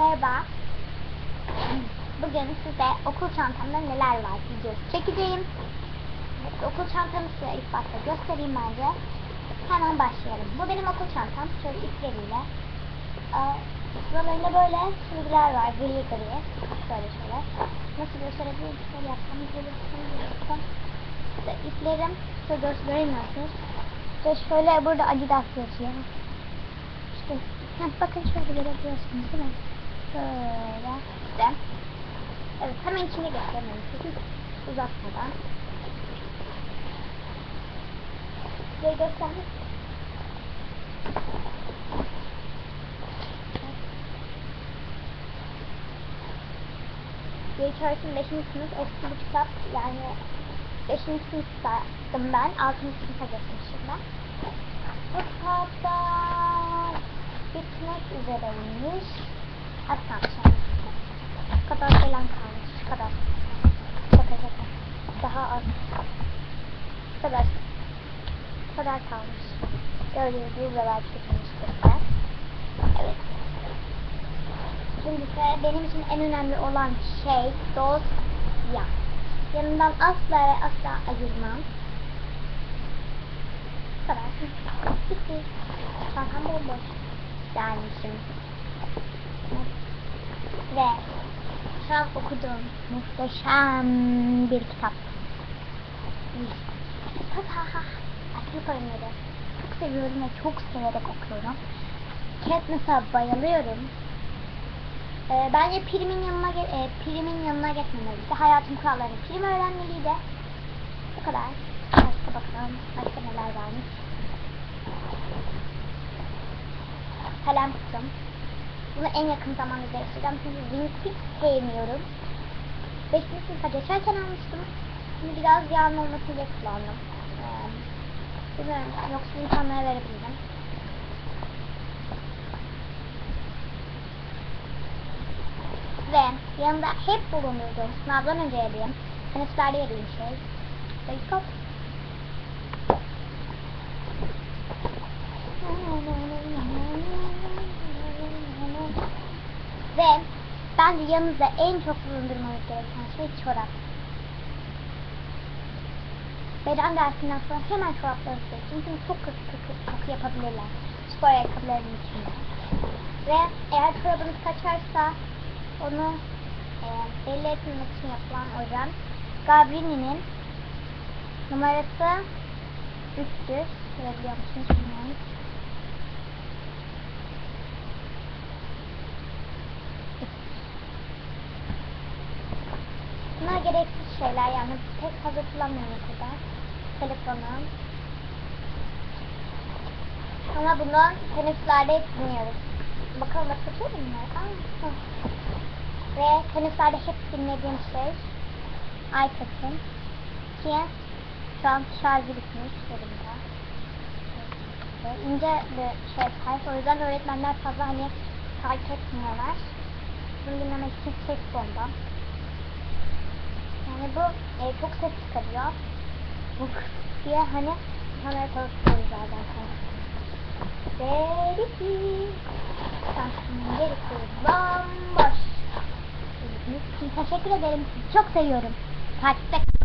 Merhaba. Bugün size okul çantamda neler var videosu çekeceğim. Evet, okul çantamı size ilk başta göstereyim bence. Hemen başlayalım. Bu benim okul çantam. Şöyle ipleriyle. Aa, Buralarında böyle çizgiler var. Gri gri. Şöyle şöyle. Nasıl gösterebilirim? Şöyle yapsam. Şöyle yapsam. İşte iplerim. Şöyle gösteremiyorsunuz. Ve şöyle burada Adidas yazıyor. İşte heh, bakın şöyle görebiliyorsunuz değil mi? Şöyle işte. Evet hemen içine göstermem Hiç uzatmadan. Size göstermek içerisinde 5. sınıf eski bir kitap yani 5. sınıftaydım ben 6. sınıfa geçmişim ben. Bu kitapta bitmek üzereymiş. Yani. Şu kadar falan kalmış. Şu kadar. Şaka. Daha az. Şu kadar. Şu kadar kalmış. Gördüğünüz gibi buralar çekilmiştir. Evet. Şimdi ise benim için en önemli olan şey dosya. Yanından asla ve asla ayırmam. Bu kadar. Bitti. Çantam bomboş. Gelmişim. Ve şu an okuduğum muhteşem bir kitap. Tata. Açlık oyunları. Çok seviyorum ve çok severek okuyorum. Katniss'a bayılıyorum. Ee, bence primin yanına e, primin yanına geçmemeliydi. Hayatın kurallarını prim öğrenmeliydi. Bu kadar. Başka bakalım. Başka neler varmış. Kalem kutum. Bunu en yakın zamanda değiştireceğim. Çünkü hiç sevmiyorum. Beşinci sınıfa geçerken almıştım. Şimdi biraz yağın olmasın diye kullandım. Ee, bilmiyorum. Yoksa insanlara verebilirim. Ve yanında hep bulunurdu. Sınavdan önce yediğim. Teneffüslerde yediğim şey. Bayıkop. Bence yanınızda en çok bulundurmanız gereken şey çorap. Beden dersinden sonra hemen çorapları seçin. Çünkü çok kötü kötü koku yapabilirler. Spor ayakkabılarının içinde. Ve eğer çorabınız kaçarsa onu e, belli etmemek için yapılan hocam Gabrini'nin numarası 3'tür. Görebiliyor musunuz bilmiyorum. Bunlar gereksiz şeyler yani pek fazla kullanmıyorum kadar. Telefonum. Ama bunu teneffüslerde dinliyoruz. Bakalım bakıyor bunlar. Aa. Ve teneffüslerde hep dinlediğim şey iPad'im. Ki şu an şarjı bitmiş elimde. İnce bir şey sahip. O yüzden öğretmenler fazla hani takip etmiyorlar. Bunu dinlemek için ses bomba. Yani bu e, çok ses çıkarıyor. Bu diye hani kamera çalışıyoruz zaten. Ve bitti. Şansımın gerisi bomboş. Teşekkür ederim. Çok seviyorum. Takipte